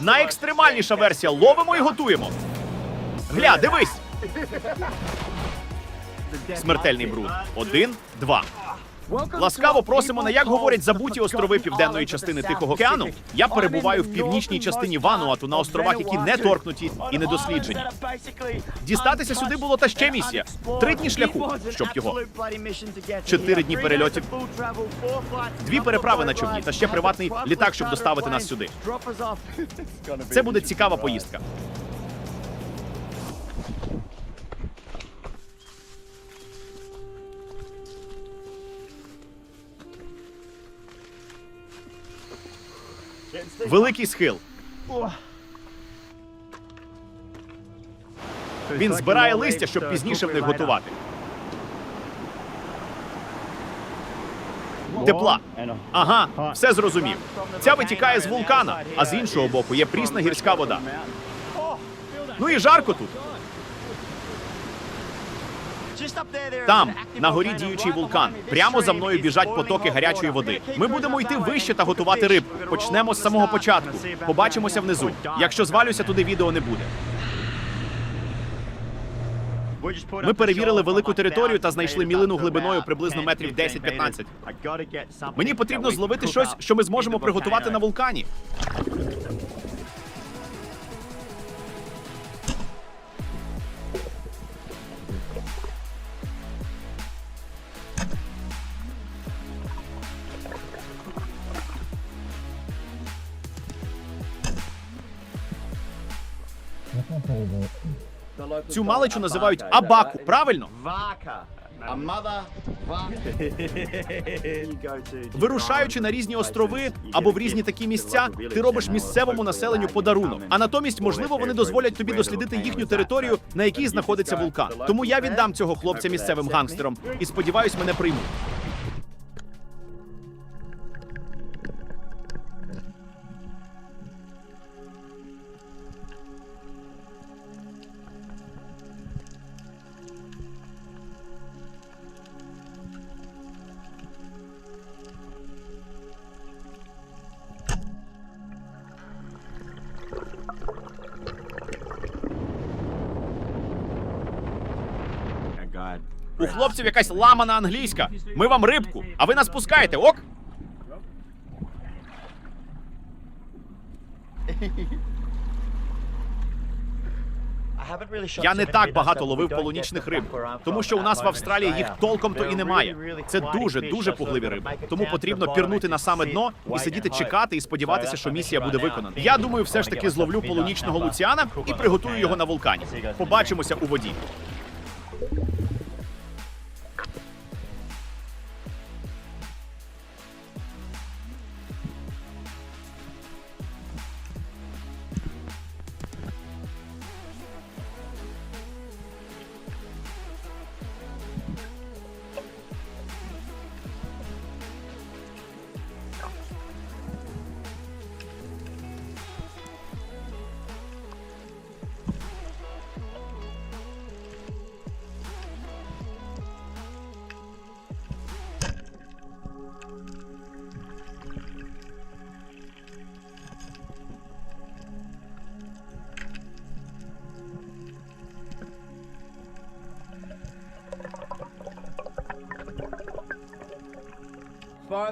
Найекстремальніша версія. Ловимо і готуємо. Гля, дивись. Смертельний бруд. Один, два. Ласкаво просимо на як говорять забуті острови південної частини Тихого океану. Я перебуваю в північній частині Вануату на островах, які не торкнуті і не досліджені. Дістатися сюди було та ще місія. Три дні шляху, щоб його. Чотири дні перельотів. Дві переправи на човні та ще приватний літак, щоб доставити нас сюди. Це буде цікава поїздка. Великий схил. Він збирає листя, щоб пізніше в них готувати. Тепла. Ага, все зрозумів. Ця витікає з вулкана, а з іншого боку є прісна гірська вода. Ну і жарко тут. Там, на горі діючий вулкан. Прямо за мною біжать потоки гарячої води. Ми будемо йти вище та готувати рибку. Почнемо з самого початку. Побачимося внизу. Якщо звалюся, туди відео не буде. Ми перевірили велику територію та знайшли мілину глибиною приблизно метрів 10-15. Мені потрібно зловити щось, що ми зможемо приготувати на вулкані. Цю маличу називають абаку, правильно? Вирушаючи на різні острови або в різні такі місця, ти робиш місцевому населенню подарунок. А натомість, можливо, вони дозволять тобі дослідити їхню територію, на якій знаходиться вулкан. Тому я віддам цього хлопця місцевим гангстерам і сподіваюсь, мене приймуть. У хлопців якась ламана англійська. Ми вам рибку, а ви нас пускаєте, ок? Я не так багато ловив полунічних риб, тому що у нас в Австралії їх толком то і немає. Це дуже дуже пугливі риби. Тому потрібно пірнути на саме дно і сидіти чекати і сподіватися, що місія буде виконана. Я думаю, все ж таки зловлю полунічного луціана і приготую його на вулкані. Побачимося у воді.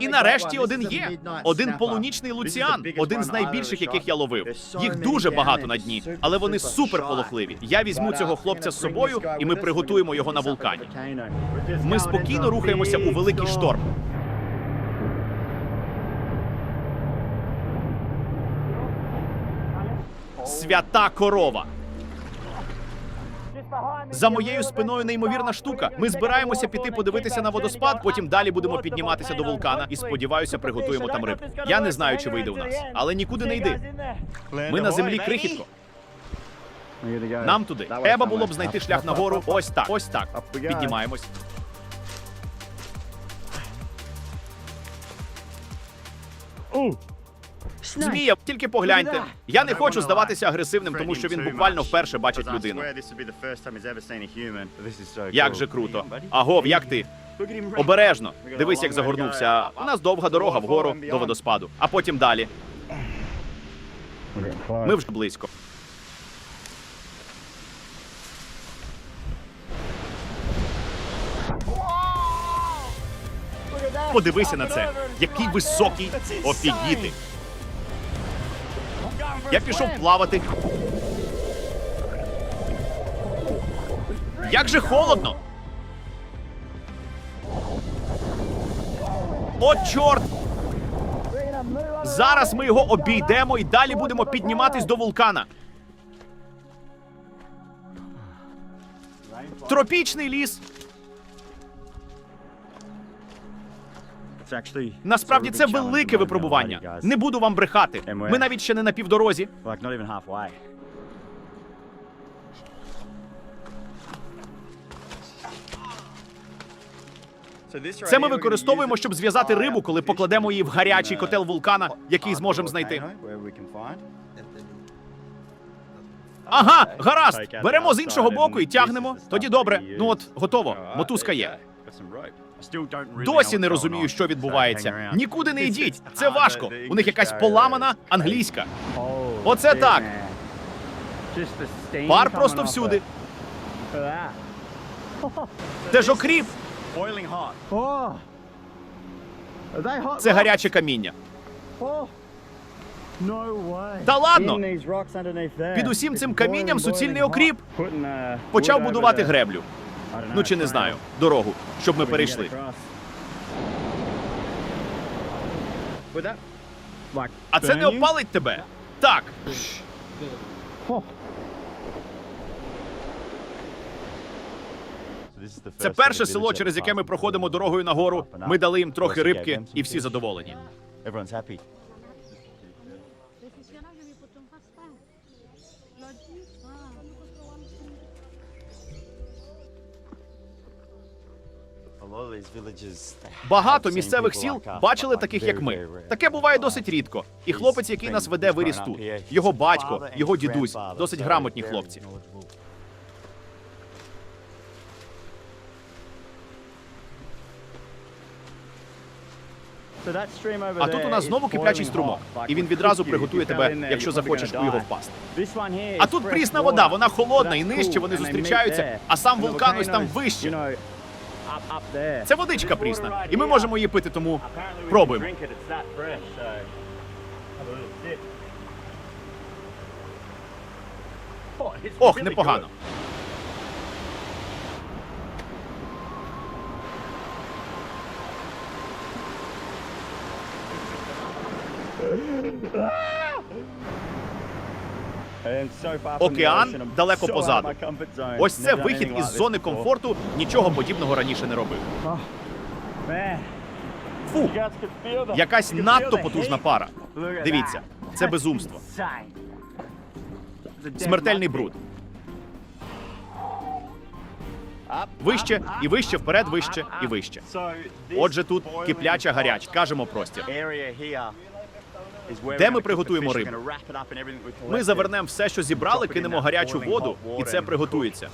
І нарешті один є. Один полунічний луціан, один з найбільших, яких я ловив. Їх дуже багато на дні, але вони супер полохливі. Я візьму цього хлопця з собою, і ми приготуємо його на вулкані. Ми спокійно рухаємося у великий шторм. Свята корова. За моєю спиною неймовірна штука. Ми збираємося піти подивитися на водоспад. Потім далі будемо підніматися до вулкана і сподіваюся, приготуємо там рибку. Я не знаю, чи вийде у нас, але нікуди не йди. Ми на землі крихітко. Нам туди. Треба було б знайти шлях нагору. Ось так. Ось так. Піднімаємось. Змія, тільки погляньте. Я не хочу здаватися агресивним, тому що він буквально вперше бачить людину. Як же круто. Агов, як ти? Обережно. Дивись, як загорнувся. У нас довга дорога вгору до водоспаду, а потім далі. Ми вже близько. Подивися на це. Який високий офігіти. Я пішов плавати. Як же холодно. О, чорт! Зараз ми його обійдемо і далі будемо підніматись до вулкана. Тропічний ліс. Насправді це велике випробування. Не буду вам брехати. Ми навіть ще не на півдорозі. Це ми використовуємо, щоб зв'язати рибу, коли покладемо її в гарячий котел вулкана, який зможемо знайти. Ага, гаразд. Беремо з іншого боку і тягнемо. Тоді добре. Ну от, готово. Мотузка є. Досі не розумію, що відбувається. Нікуди не йдіть. Це важко. У них якась поламана англійська. Оце так. Пар просто всюди. Це ж окріп. Це гаряче каміння. Та ладно. Під усім цим камінням суцільний окріп. Почав будувати греблю. Ну чи не знаю, дорогу, щоб ми перейшли. А це не опалить тебе? Так. Це перше село, через яке ми проходимо дорогою нагору. Ми дали їм трохи рибки, і всі задоволені. Багато місцевих сіл бачили таких, як ми. Таке буває досить рідко. І хлопець, який нас веде, виріс тут. Його батько, його дідусь, досить грамотні хлопці. А тут у нас знову киплячий струмок, і він відразу приготує тебе, якщо захочеш у його впасти. А тут прісна вода, вона холодна і нижче вони зустрічаються, а сам вулкан ось там вище. Це водичка прісна, і ми можемо її пити, тому пробуємо. Ох, непогано. Океан далеко позаду. Ось це вихід із зони комфорту. Нічого подібного раніше не робив. Фу, якась надто потужна пара. Дивіться, це безумство. Смертельний бруд. Вище і вище, вперед, вище і вище. Отже, тут кипляча гаряча, кажемо простір. Де ми приготуємо рибу? Ми завернемо все, що зібрали, кинемо гарячу воду, і це приготується.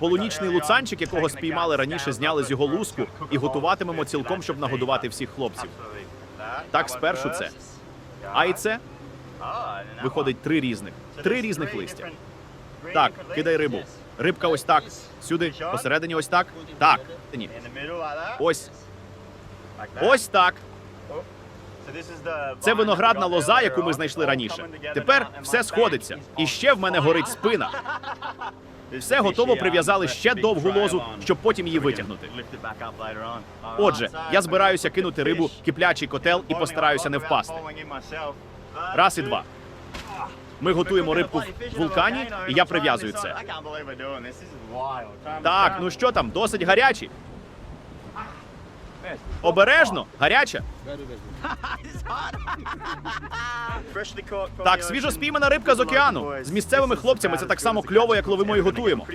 Полунічний луцанчик, якого спіймали раніше, зняли з його луску і готуватимемо цілком, щоб нагодувати всіх хлопців. Так, спершу це. А і це виходить три різних. Три різних листя. Так, кидай рибу. Рибка ось так. Сюди, посередині ось так. Так. Ні. Ось. Ось так. Це виноградна лоза, яку ми знайшли раніше. Тепер все сходиться. І ще в мене горить спина. Все готово, прив'язали ще довгу лозу, щоб потім її витягнути. Отже, я збираюся кинути рибу киплячий котел і постараюся не впасти. Раз і два. Ми готуємо рибку в вулкані, і я прив'язую це. Так, ну що там, досить гарячі. Обережно, гаряча. Так, свіжо спіймана рибка з океану. З місцевими хлопцями це так само кльово, як ловимо і готуємо.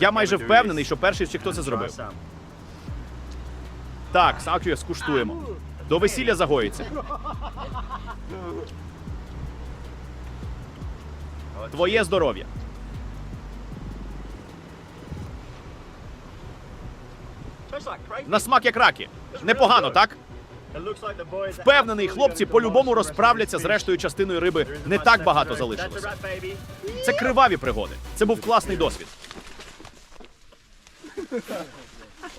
Я майже впевнений, що перший, чи хто це зробив. Так, Сакю, скуштуємо. До весілля загоїться. Твоє здоров'я. На смак як раки. Непогано, так? Впевнений, хлопці по-любому розправляться з рештою частиною риби. Не так багато залишилося. Це криваві пригоди. Це був класний досвід.